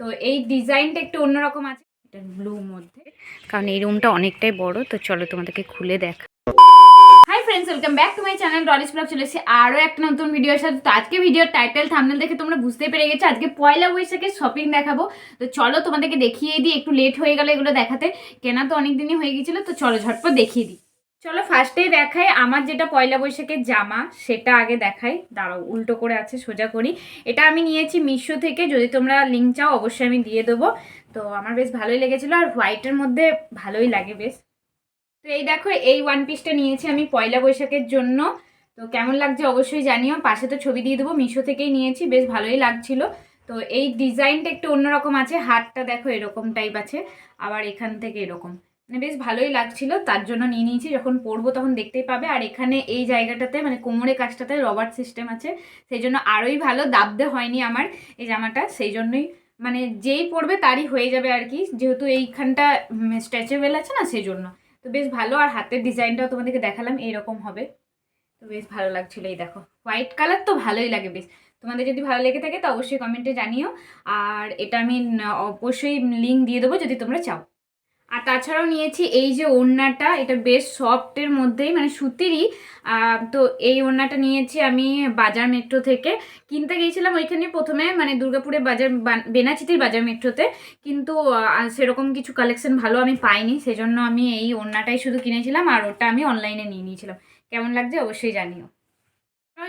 তো এই ডিজাইনটা একটু অন্যরকম আছে, এটা ব্লু মধ্যে। কারণ এই রুমটা অনেকটাই বড়, তো চলো তোমাদেরকে খুলে দেখা। Hi friends welcome back to my channel Dolly's vlog চলে এসেছি আরও একটা নতুন ভিডিওর সাথে। তো আজকে ভিডিওর টাইটেল থামনেল দেখে তোমরা বুঝতে পেরে গেছো। আজকে পয়লা বৈশাখের শপিং দেখাবো। তো চলো তোমাদেরকে দেখিয়ে দিই, একটু লেট হয়ে গেল এগুলো দেখাতে। কেনা তো অনেক দিনই হয়ে গেছিল, তো চলো ঝটপট দেখিয়ে দিই। চলো ফার্স্টেই দেখাই আমার যেটা পয়লা বৈশাখের জামা, সেটা আগে দেখাই। দাঁড়াও, উল্টো করে আছে, সোজা করি। এটা আমি নিয়েছি মিশো থেকে, যদি তোমরা লিঙ্ক চাও, অবশ্যই আমি দিয়ে দেবো। তো আমার বেশ ভালোই লেগেছিলো, আর হোয়াইটের মধ্যে ভালোই লাগে বেশ। তো এই দেখো, এই ওয়ান পিসটা নিয়েছি আমি পয়লা বৈশাখের জন্য। তো কেমন লাগছে অবশ্যই জানিও। পাশে তো ছবি দিয়ে দেবো, মিশো থেকেই নিয়েছি, বেশ ভালোই লাগছিল। তো এই ডিজাইনটা একটু অন্যরকম আছে হাতটা দেখো এরকম টাইপ আছে, আবার এখান থেকে এরকম। মানে বেশ ভালোই লাগছিল। তার জন্য নিয়ে নিয়েছি। যখন পরবো তখন দেখতেই পাবে। আর এখানে এই জায়গাটাতে মানে কোমরে কাজটাতে রবার সিস্টেম আছে। সেই জন্য আরোই ভালো। দাবতে হয়নি আমার এই জামাটা। সেই জন্যই মানে যেই পরবে তারই হয়ে যাবে আর কি। যেহেতু এইখানটা স্ট্রেচেবল আছে না সেই জন্য। তো বেশ ভালো। আর হাতের ডিজাইনটাও তোমাদেরকে দেখালাম। এইরকম হবে। তো বেশ ভালো লাগছিল এই দেখো। হোয়াইট কালার তো ভালোই লাগে বেশ। তোমাদের যদি ভালো লেগে থাকে তো অবশ্যই কমেন্টে জানিও। আর এটা আমি অবশ্যই লিঙ্ক দিয়ে দেবো। যদি তোমরা চাও। আর তাছাড়াও নিয়েছি এই যে ওড়নাটা, এটা বেশ সফটের মধ্যেই মানে সুতিরই। তো এই ওড়নাটা নিয়েছি আমি বাজার মেট্রো থেকে। কিনতে গিয়েছিলাম ওইখানে প্রথমে মানে দুর্গাপুরে বাজার বান- বেনাচিতির বাজার মেট্রোতে কিন্তু সেরকম কিছু কালেকশন ভালো আমি পাইনি, সেজন্য আমি এই ওড়নাটাই শুধু কিনেছিলাম আর ওটা আমি অনলাইনে নিয়ে নিয়েছিলাম। কেমন লাগছে অবশ্যই জানিও।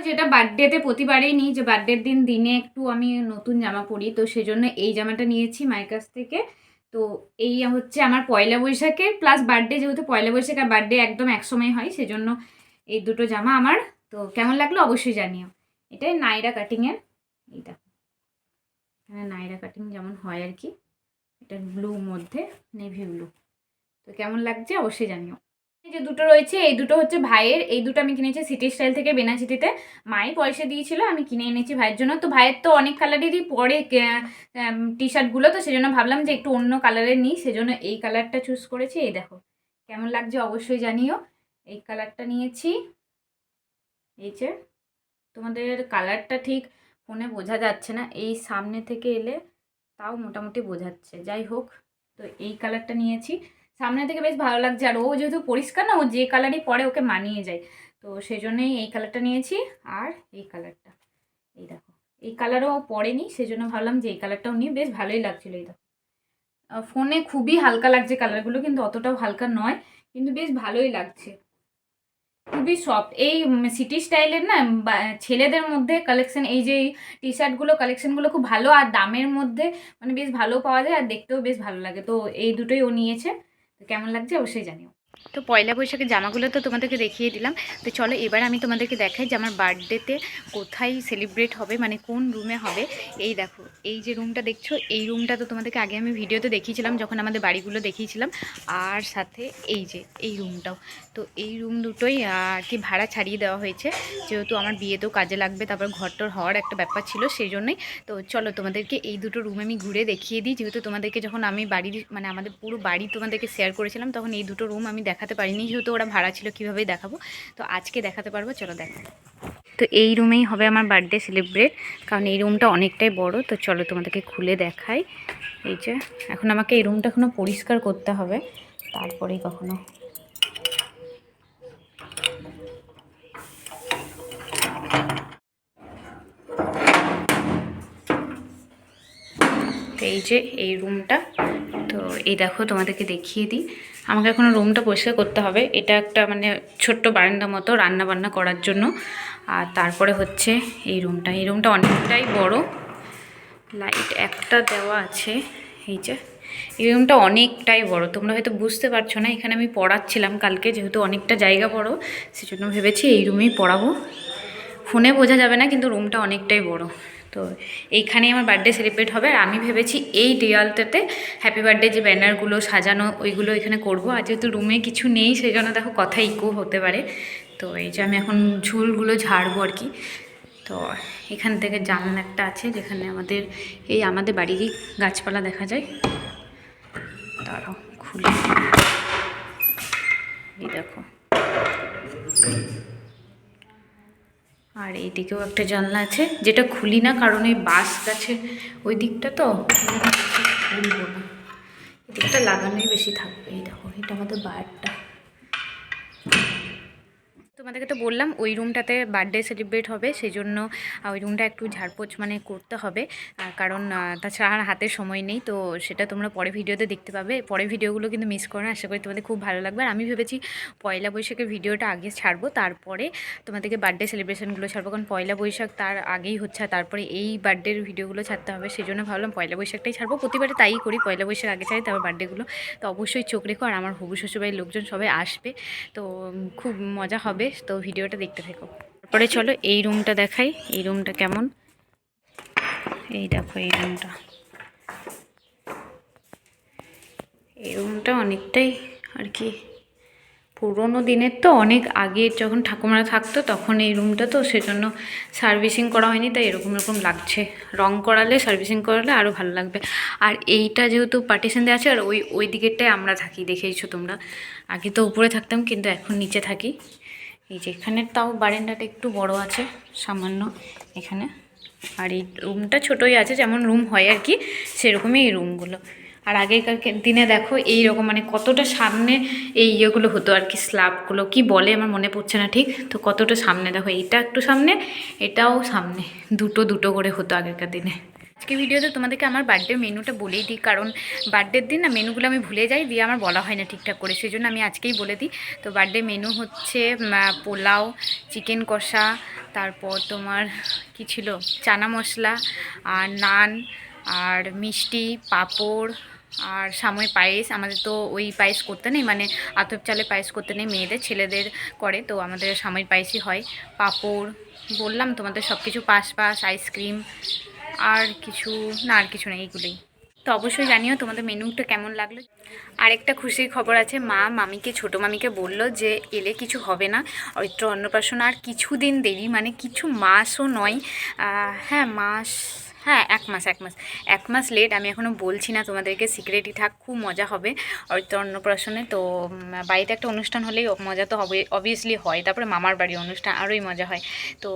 যেটা বার্থডেতে প্রতিবারেই নিই, যে বার্থডের দিন দিনে একটু আমি নতুন জামা পরি, তো সেজন্য এই জামাটা নিয়েছি মায়ের কাছ থেকে। তো এই হচ্ছে আমার পয়লা বৈশাখের প্লাস বার্থডে যেহেতু পয়লা বৈশাখ আর বার্থডে একদম একসময় হয়, সেজন্য এই দুটো জামা আমার। তো কেমন লাগল অবশ্যই জানিও। এটাই নাইরা কাটিংয়ের এইটা এখানে নাইরা কাটিং যেমন হয় আর কি, এটা ব্লু মধ্যে নেভি ব্লু তো কেমন লাগছে অবশ্যই জানিও। যে দুটো রয়েছে, এই দুটো হচ্ছে ভাইয়ের, এই দুটো আমি কিনেছি সিটি স্টাইল থেকে বেনাচিতিতে মাই পয়সা দিয়েছিল, আমি কিনে এনেছি ভাইয়ের জন্য। তো ভাইয়ের তো অনেক কালারেরই পরে টি শার্টগুলো তো সেজন্য ভাবলাম যে একটু অন্য কালারের নিই। সেজন্য এই কালারটা চুজ করেছি। এই দেখো, কেমন লাগছে অবশ্যই জানিও। এই কালারটা নিয়েছি। এই যে, তোমাদের কালারটা ঠিক ফোনে বোঝা যাচ্ছে না। এই সামনে থেকে এলে তাও মোটামুটি বোঝাচ্ছে। যাই হোক, তো এই কালারটা নিয়েছি। সামনে থেকে বেশ ভালো লাগছে। আর ও যেহেতু পরিষ্কার না, ও যে কালারই পরে ওকে মানিয়ে যায়। তো সেই জন্যই এই কালারটা নিয়েছি আর এই কালারটা এই দেখো, এই কালারও পরেনি সেজন্য ভাবলাম যে এই কালারটাও নিয়ে বেশ ভালোই লাগছিল এই দেখো। ফোনে খুবই হালকা লাগছে কালারগুলো কিন্তু অতটাও হালকা নয়, কিন্তু বেশ ভালোই লাগছে। খুবই সফট এই সিটি স্টাইলের না ছেলেদের মধ্যে কালেকশন এই যে টি শার্টগুলো কালেকশনগুলো খুব ভালো, আর দামের মধ্যে মানে বেশ ভালো পাওয়া যায়, আর দেখতেও বেশ ভালো লাগে। তো এই দুটোই ও নিয়েছে। তো কেমন লাগছে অবশ্যই জানিও। তো পয়লা বৈশাখের জামাগুলো তো তোমাদেরকে দেখিয়ে দিলাম। তো চলো এবার আমি তোমাদেরকে দেখাই যে আমার বার্থডেতে কোথায় সেলিব্রেট হবে মানে কোন রুমে হবে। এই দেখো, এই যে রুমটা দেখছ, এই রুমটা তো তোমাদেরকে আগে আমি ভিডিওতে দেখিয়েছিলাম, যখন আমাদের বাড়িগুলো দেখিয়েছিলাম। আর সাথে এই যে, এই রুমটাও। তো এই রুম দুটোই আর কি ভাড়া ছাড়িয়ে দেওয়া হয়েছে। যেহেতু আমার বিয়েতেও কাজে লাগবে, তারপর ঘরটর হওয়ার একটা ব্যাপার ছিল সেই জন্যই তো চলো তোমাদেরকে এই দুটো রুম আমি ঘুরে দেখিয়ে দিই। যেহেতু তোমাদেরকে যখন আমি বাড়ির মানে আমাদের পুরো বাড়ি তোমাদেরকে শেয়ার করেছিলাম, তখন এই দুটো রুম আমি দেখাতে পারিনি, যেহেতু ওরা ভাড়া ছিল, কীভাবেই দেখাবো? তো আজকে দেখাতে পারব, চলো দেখো। তো এই রুমেই হবে আমার বার্থডে সেলিব্রেট কারণ এই রুমটা অনেকটাই বড়, তো চলো তোমাদেরকে খুলে দেখাই। এই যে, এখন আমাকে এই রুমটা এখনও পরিষ্কার করতে হবে তারপরেই কখনো। এই যে, এই রুমটা তো এই দেখো তোমাদেরকে দেখিয়ে দিই। আমাকে এখনও রুমটা পরিষ্কার করতে হবে। এটা একটা মানে ছোট্ট বারান্দা মতো রান্না বান্না করার জন্য। আর তারপরে হচ্ছে এই রুমটা। এই রুমটা অনেকটাই বড়। লাইট একটা দেওয়া আছে। এই যে, এই রুমটা অনেকটাই বড়। তোমরা হয়তো বুঝতে পারছ না, এখানে আমি পড়াচ্ছিলাম কালকে, যেহেতু অনেকটা জায়গা বড়, সেজন্য ভেবেছি এই রুমেই পড়াবো। ফোনে বোঝা যাবে না, কিন্তু রুমটা অনেকটাই বড়। তো এইখানেই আমার বার্থডে সেলিব্রেট হবে। আর আমি ভেবেছি এই দেওয়ালটাতে হ্যাপি বার্থডে যে ব্যানারগুলো সাজানো, ওইগুলো এখানে করব। আর যেহেতু রুমে কিছু নেই সেই জন্য দেখো কথা ইকো হতে পারে। তো এই যে আমি এখন ঝুলগুলো ঝাড়বো আর কি। তো এখান থেকে জানলা একটা আছে, যেখানে আমাদের এই আমাদের বাড়িরই গাছপালা দেখা যায়। তারও খুলে। দেখো। আর এইদিকেও একটা জানলা আছে, যেটা খুলি না, কারণ এই বাস গাছের ওই দিকটা তো খুলব খুলবো না। এদিকটা লাগানোই বেশি থাকবে, এই দেখো, এটা আমাদের বারটা। তোমাদেরকে তো বললাম, ওই রুমটাতে বার্থডে সেলিব্রেট হবে সেই জন্য ওই রুমটা একটু ঝাড়পোছ মানে করতে হবে। কারণ তাছাড়া আর হাতে সময় নেই, তো সেটা তোমরা পরে ভিডিওতে দেখতে পাবে। পরে ভিডিওগুলো কিন্তু মিস করো আশা করি তোমাদের খুব ভালো লাগবে। আর আমি ভেবেছি পয়লা বৈশাখের ভিডিওটা আগে ছাড়বো, তারপরে তোমাদেরকে বার্থডে সেলিব্রেশনগুলো ছাড়বো, কারণ পয়লা বৈশাখ তার আগেই হচ্ছে তারপরে এই বার্থডের ভিডিওগুলো ছাড়তে হবে সেই জন্য ভাবলাম পয়লা বৈশাখটাই ছাড়বো। প্রতিবারে তাই করি, পয়লা বৈশাখ আগে ছাড়ি, তারপর বার্থডেগুলো তো অবশ্যই চোখ রেখো, আর আমার হবু শ্বশুরবাড়ির লোকজন সবাই আসবে, তো খুব মজা হবে। তো ভিডিওটা দেখতে থেকো। তারপরে চলো, এই রুমটা দেখাই। এই রুমটা কেমন? এই দেখো, এই রুমটা। এই রুমটা অনেকটাই আর কি, পুরোনো দিনের তো, অনেক আগে যখন ঠাকুমারা থাকতো, তখন এই রুমটা তো সেজন্য সার্ভিসিং করা হয়নি, তাই এরকম এরকম লাগছে। রং করালে, সার্ভিসিং করালে আরও ভালো লাগবে। আর এইটা যেহেতু পার্টিশন দেওয়া আছে, আর ওই ওই দিকেরটাই আমরা থাকি, দেখেইছো তোমরা। আগে তো উপরে থাকতাম, কিন্তু এখন নিচে থাকি। এই যে এখানের তাও বারান্দাটা একটু বড় আছে, সামান্য এখানে। আর এই রুমটা ছোটোই আছে, যেমন রুম হয় আর কি, সেরকমই এই রুমগুলো। আর আগেকার দিনে দেখো এই রকম মানে কতটা সামনে এই ইয়েগুলো হতো আর কি, স্ল্যাবগুলো। কি বলে আমার মনে পড়ছে না ঠিক, তো কতটা সামনে দেখো, এইটা একটু সামনে, এটাও সামনে। দুটো দুটো করে হতো আগেকার দিনে। আজকে ভিডিওতে তোমাদেরকে আমার বার্থডে মেনুটা বলেই দিই, কারণ বার্থডের দিন না মেনুগুলো আমি ভুলে যাই, দিয়ে আমার বলা হয় না ঠিকঠাক করে সেই জন্য আমি আজকেই বলে দিই। তো বার্থডে মেনু হচ্ছে পোলাও চিকেন কষা, তারপর তোমার কি ছিল? চানা মশলা, আর নান, আর মিষ্টি, পাঁপড়, আর সাময় পায়েস। আমাদের তো ওই পায়েস করতে নেই মানে আতপ চালে পায়েস করতে নেই, মেয়েদের, ছেলেদের করে, তো আমাদের সাময় পায়েসই হয়। পাঁপড়, বললাম তোমাদের সব কিছু পাশ পাশ আইসক্রিম আর কিছু, না, আর কিছু নেই এগুলোই। তো অবশ্যই জানিও তোমাদের মেনুটা কেমন লাগল। আরেকটা খুশির খবর আছে, মা মামিকে, ছোট মামিকে বলল যে, এলে কিছু হবে না। অরিত্র অন্নপ্রাশন আর কিছু দিন দেরি মানে কিছু মাসও নয়। হ্যাঁ মাস হ্যাঁ এক মাস এক মাস। এক মাস লেট আমি এখনও বলছি না তোমাদেরকে সিক্রেটই থাক, খুব মজা হবে। অরিত্র অন্নপ্রাশনে তো বাড়িতে একটা অনুষ্ঠান হলেই মজা তো হবে অবভিয়াসলি হয়। তারপরে মামার বাড়ি অনুষ্ঠান, আরোই মজা হয়। তো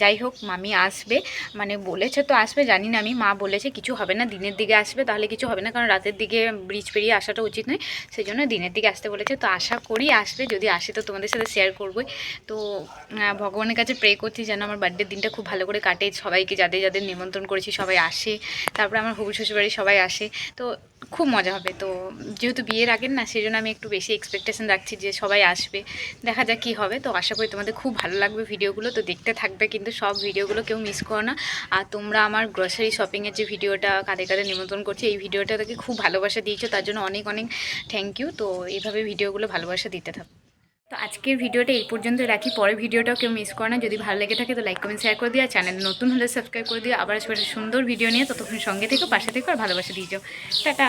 যাই হোক, মামি আসবে। মানে বলেছে তো আসবে, জানি না আমি। মা বলেছে কিছু হবে না, দিনের দিকে আসবে, তাহলে কিছু হবে না, কারণ রাতের দিকে ব্রিজ পেরিয়ে আসাটা উচিত নয়। সেই জন্য দিনের দিকে আসতে বলেছে। তো আশা করি আসবে, যদি আসে তো তোমাদের সাথে শেয়ার করবোই। তো ভগবানের কাছে প্রে করছি যেন আমার বার্থডের দিনটা খুব ভালো করে কাটে। সবাইকে যাদের যাদের নিমন্ত্রণ করেছি, সবাই আসে। তারপরে আমার হবু শ্বশুরবাড়ি সবাই আসে। তো খুব মজা হবে। তো যেহেতু বিয়ের আগের না সেই জন্য আমি একটু বেশি এক্সপেকটেশন রাখছি যে সবাই আসবে। দেখা যাক কী হবে। তো আশা করি তোমাদের খুব ভালো লাগবে ভিডিওগুলো। তো দেখতে থাকবে কিন্তু সব ভিডিওগুলো কেউ মিস করো না। আর তোমরা আমার গ্রসারি শপিংয়ের যে ভিডিওটা কাদের কাদের নিমন্ত্রণ করছি, এই ভিডিওটা থেকে খুব ভালোবাসা দিয়েছ। তার জন্য অনেক অনেক থ্যাংক ইউ তো এইভাবে ভিডিওগুলো ভালোবাসা দিতে থাকো। তো আজকের ভিডিওটা এই পর্যন্ত রাখি। পরে ভিডিওটাও কেউ মিস করে না। যদি ভালো লেগে থাকে তো লাইক কমেন্ট শেয়ার করে দিও। চ্যানেল নতুন হলে সাবস্ক্রাইব করে দিও। আবার সুন্দর ভিডিও নিয়ে ততক্ষণ সঙ্গে থেকে, পাশে থেকে আর ভালোবাসা দিয়ে যাও। টাটা!